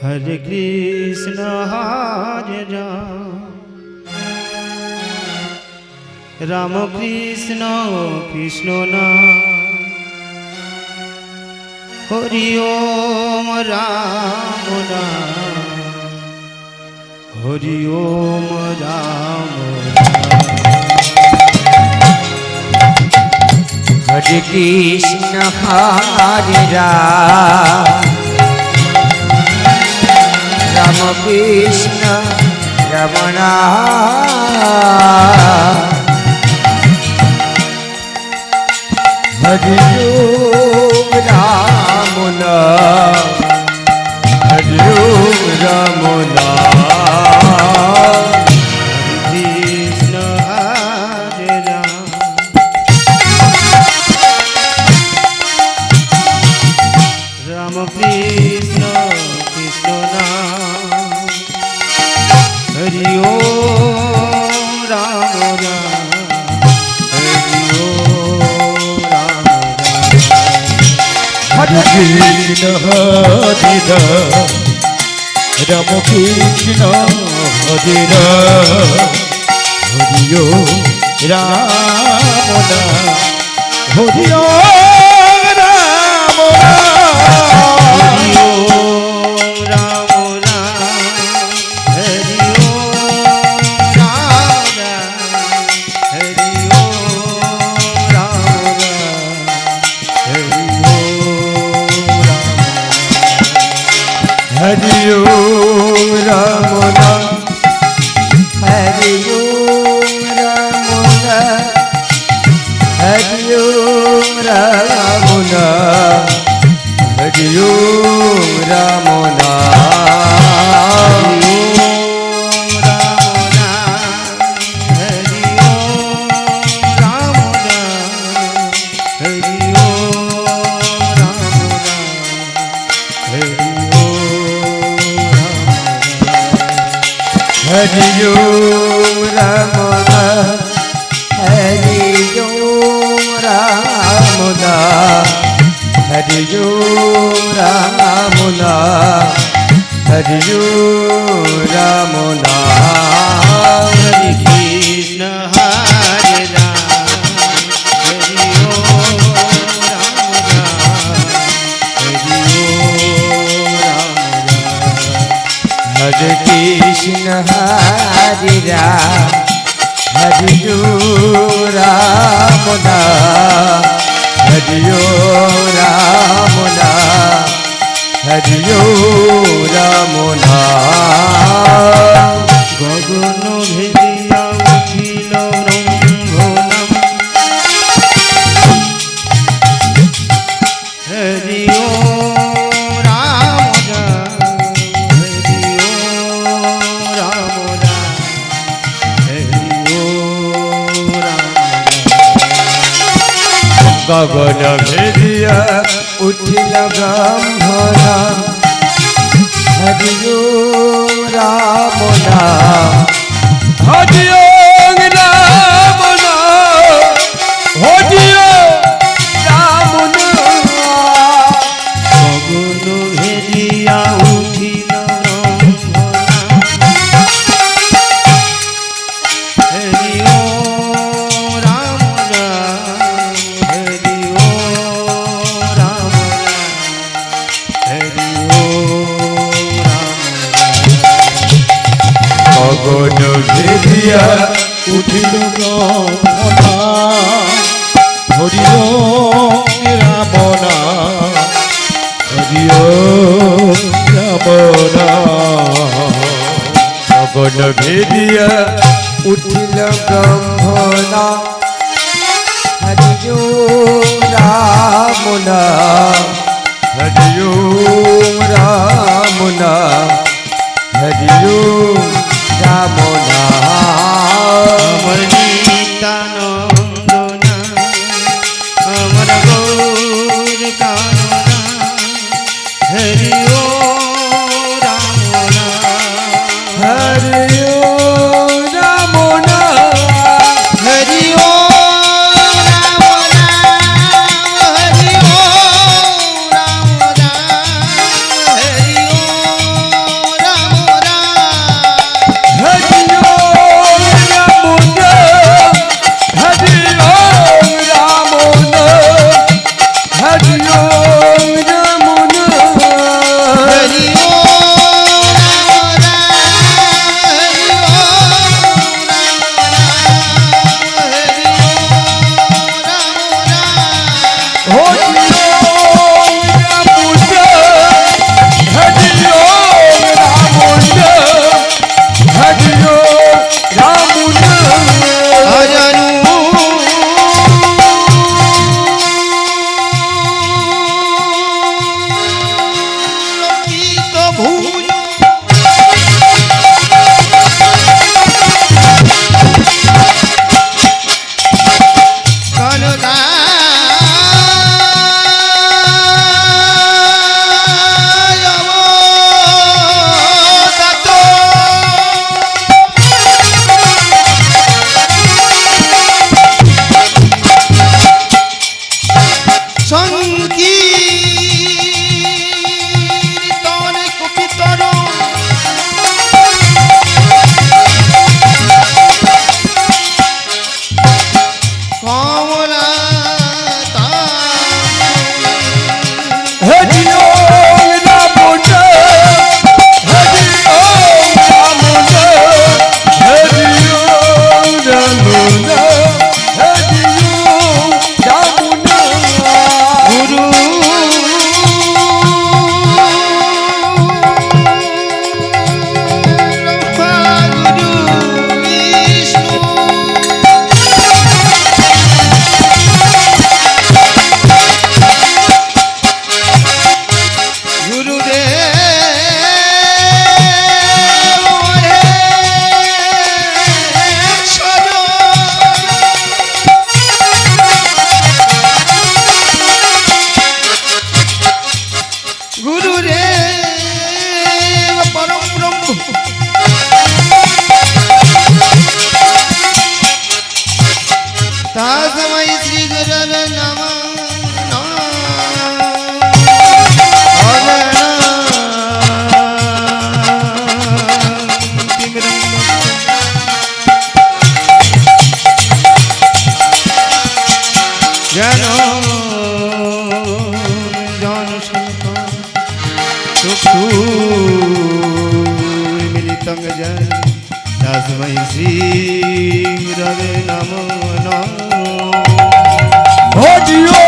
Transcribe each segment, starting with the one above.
Hare Krishna Hare Ram Ram Krishna Krishna Ram Hari Om Ram Ram Hari Om Ram Ram হরে কৃষ্ণ হরে রাম। কৃষ্ণ রমণা হরি রাম না হরি কৃষ্ণ হরি রাম কৃষ্ণ হরি হরি রাম হরি গগন ভেদিয়া উঠিল ব্রাহ্মণা। হরিও রাম নাম হরিও রাম নাম হরিও યમુના ગગન ભેદિય ઉઠિલ બ્રહ્મના હરિયો રામુના હરિયો રામુના હરિયો રામુના মিলিতং জন তস্मै শ্রী রবে নমো নম হরিও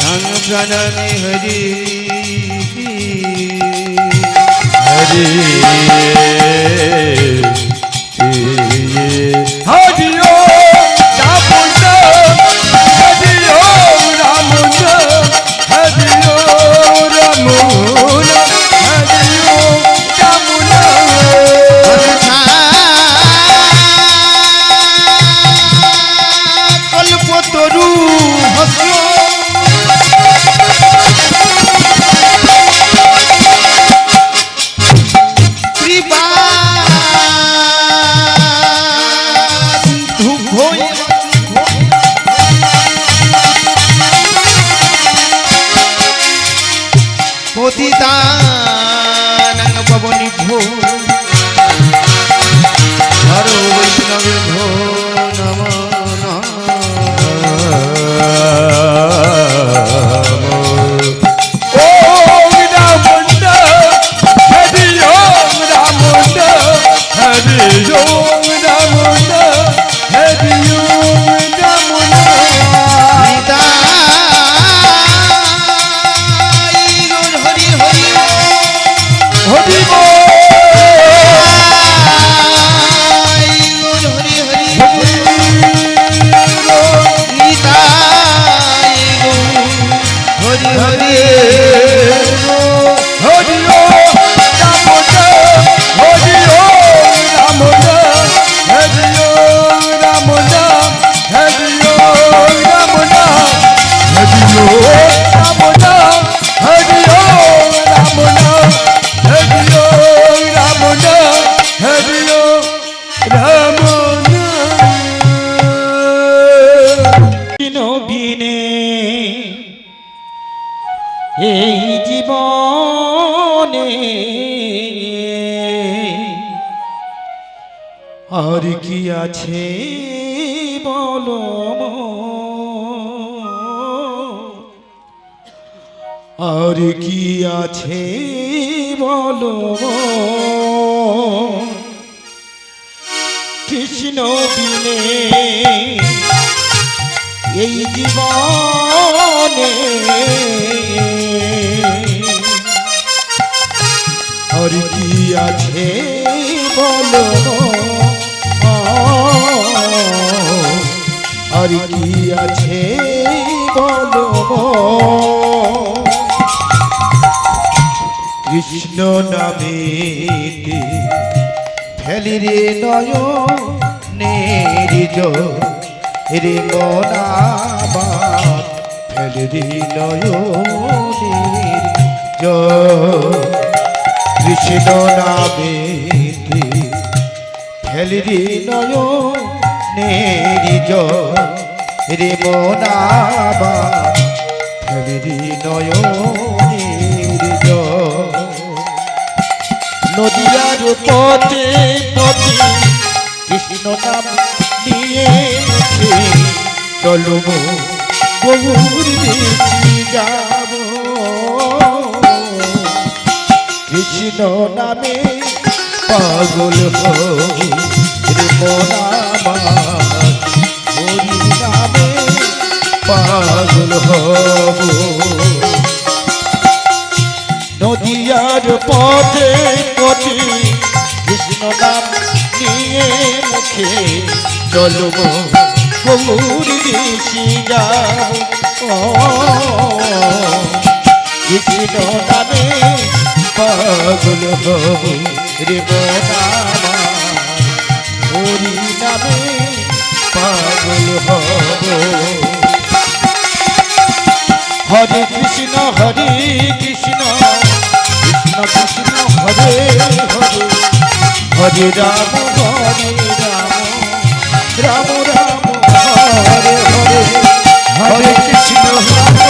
সংপ্রণমে হরি হরি। পবনি ভো আর কি আছে বলো আর কি আছে বলো কৃষ্ণ বিনে এই জীবনে আর কি আছে বলো আর কি আছে বলো কৃষ্ণ নামে ফেলি রে নয় নিজ। রে ফেলি রে নয় কৃষ্ণ নামে ফেলি রে নয় নিজ রে মোনাবা নয় নিজ নদিয়ার পথে নদী, কৃষ্ণ নাম নিয়ে চলব। যাব। কৃষ্ণ নামে পাগল হয়ে পাগল হব নদিয়ার পথে পথে কৃষ্ণ নাম নিয়ে মুখে চলব গৌর দিশি ও কৃষ্ণ নামে পাগল হব রে মনামা হরি নামে পাগল হব। হরে কৃষ্ণ হরে কৃষ্ণ কৃষ্ণ কৃষ্ণ, হরে হরে। হরে রাম হরে রাম রাম রাম, হরে হরে। হরে কৃষ্ণ, হরে